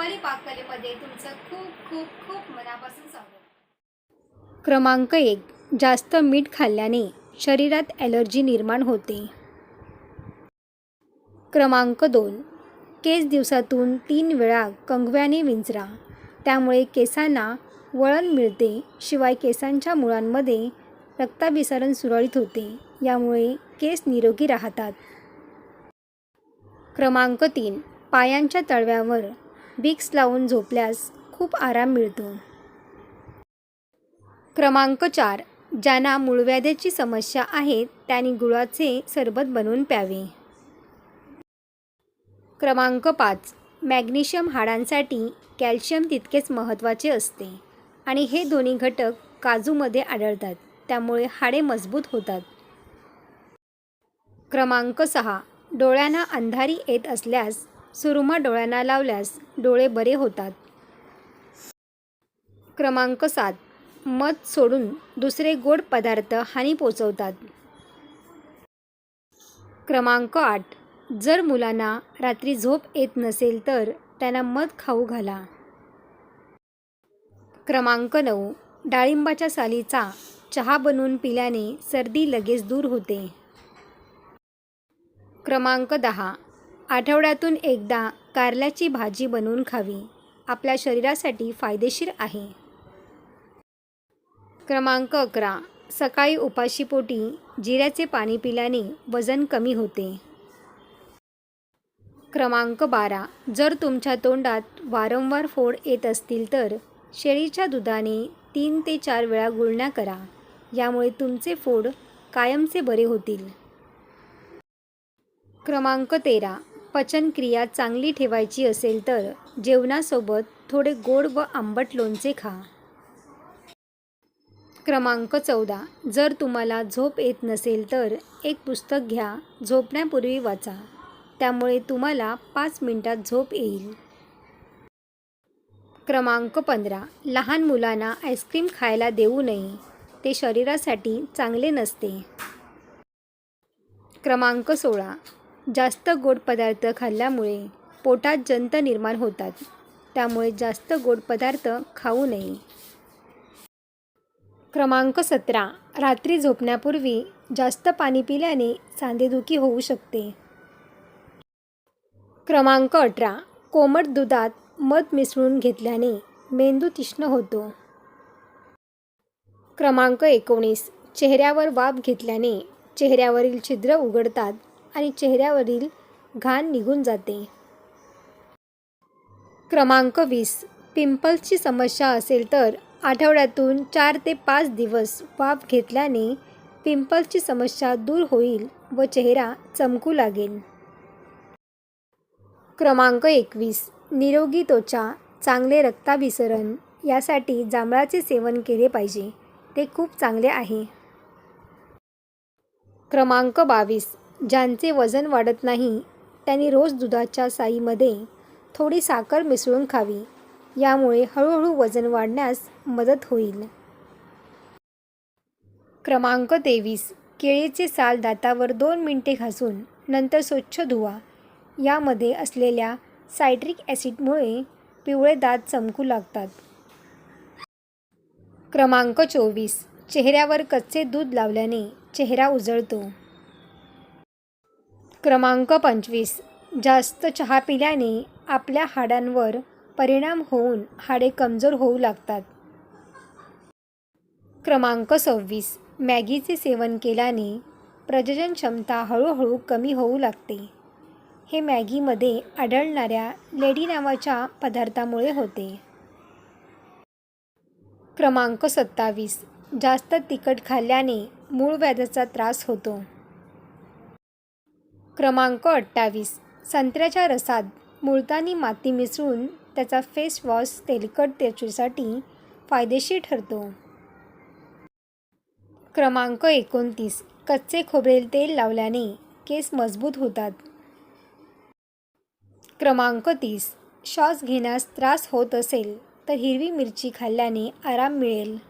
रुपाली पाककलेमध्ये तुमचं खूप खूप खूप मनापासून स्वागत. क्रमांक एक जास्त मीठ खाल्ल्याने शरीरात ॲलर्जी निर्माण होते. क्रमांक दोन केस दिवसातून तीन वेळा कंगव्याने विंचरा. त्यामुळे केसांना वळण मिळते शिवाय केसांच्या मुळांमध्ये रक्ताभिसरण सुरळीत होते यामुळे केस निरोगी राहतात. क्रमांक तीन पायांच्या तळव्यावर विक्स लावून झोपल्यास खूप आराम मिळतो. क्रमांक चार. ज्यांना मूळव्याधेची समस्या आहे त्यांनी गुळाचे सरबत बनवून प्यावे. क्रमांक पाच. मॅग्नेशियम हाडांसाठी कॅल्शियम तितकेच महत्त्वाचे असते आणि हे दोन्ही घटक काजूमध्ये आढळतात त्यामुळे हाडे मजबूत होतात. क्रमांक सहा. डोळ्यांना अंधारी येत असल्यास सुरुमा डोळ्यांना लावल्यास डोळे बरे होतात. क्रमांक सात. मध सोडून दुसरे गोड पदार्थ हानी पोचवतात. क्रमांक आठ. जर मुलांना रात्री झोप येत नसेल तर त्यांना मध खाऊ घाला. क्रमांक नऊ. डाळिंबाच्या सालीचा चहा बनवून पिल्याने सर्दी लगेच दूर होते. क्रमांक दहा. आठवड्यातून एकदा कारल्याची भाजी बनवून खावी. आपल्या शरीरासाठी फायदेशीर आहे. क्रमांक अकरा. सकाळी उपाशीपोटी जिऱ्याचे पाणी पिल्याने वजन कमी होते. क्रमांक बारा. जर तुमच्या तोंडात वारंवार फोड येत असतील तर शेळीच्या दुधाने तीन ते चार वेळा गुळण्या करा. यामुळे तुमचे फोड कायमचे बरे होतील. क्रमांक तेरा. पचनक्रिया चांगली ठेवायची असेल तर जेवणासोबत थोडे गोड व आंबट लोणचे खा. क्रमांक चौदा. जर तुम्हाला झोप येत नसेल तर एक पुस्तक घ्या झोपण्यापूर्वी वाचा. त्यामुळे तुम्हाला पाच मिनिटात झोप येईल. क्रमांक पंधरा. लहान मुलांना आईस्क्रीम खायला देऊ नये. ते शरीरासाठी चांगले नसते. क्रमांक सोळा. जास्त गोड पदार्थ खाल्ल्यामुळे पोटात जंत निर्माण होतात. त्यामुळे जास्त गोड पदार्थ खाऊ नये. क्रमांक सतरा. रात्री झोपण्यापूर्वी जास्त पाणी पिल्याने सांधेदुखी होऊ शकते. क्रमांक अठरा. कोमट दुधात मध मिसळून घेतल्याने मेंदू तीक्ष्ण होतो. क्रमांक एकोणीस. चेहऱ्यावर वाफ घेतल्याने चेहऱ्यावरील छिद्र उघडतात. आणि चेहऱ्यावरील घाण निघून जाते. क्रमांक वीस. पिंपल्सची समस्या असेल तर आठवड्यातून चार ते पाच दिवस वाफ घेतल्याने पिंपल्सची समस्या दूर होईल व चेहरा चमकू लागेल. क्रमांक एकवीस. निरोगी त्वचा चांगले रक्ताभिसरण यासाठी जांभळाचे सेवन केले पाहिजे. ते खूप चांगले आहे. क्रमांक बावीस. ज्यांचे वजन वाढत नाही त्यांनी रोज दुधाच्या साईमध्ये थोडी साखर मिसळून खावी. यामुळे हळूहळू वजन वाढण्यास मदत होईल. क्रमांक तेवीस. केळीचे साल दातावर दोन मिनटे घासून नंतर स्वच्छ धुवा. यामध्ये असलेल्या सायट्रिक ॲसिडमुळे पिवळे दात चमकू लागतात. क्रमांक चोवीस. चेहऱ्यावर कच्चे दूध लावल्याने चेहरा उजळतो. क्रमांक पंचवीस. जास्त चहा पिल्याने आपल्या हाडांवर परिणाम होऊन हाडे कमजोर होऊ लागतात. क्रमांक सव्वीस. मॅगीचे सेवन केल्याने प्रजनन क्षमता हळूहळू कमी होऊ लागते. हे मॅगीमध्ये आढळणाऱ्या लेडी नावाच्या पदार्थामुळे होते. क्रमांक सत्तावीस. जास्त तिखट खाल्ल्याने मूळ व्याधाचा त्रास होतो. क्रमांक अठ्ठावीस. संत्र्याच्या रसात मुळतानी माती मिसळून त्याचा फेस वॉश तेलकट त्वचेसाठी फायदेशीर ठरतो. क्रमांक एकोणतीस. कच्चे खोबरेल तेल लावल्याने केस मजबूत होतात. क्रमांक तीस. श्वास घेण्यास त्रास होत असेल तर हिरवी मिरची खाल्ल्याने आराम मिळेल.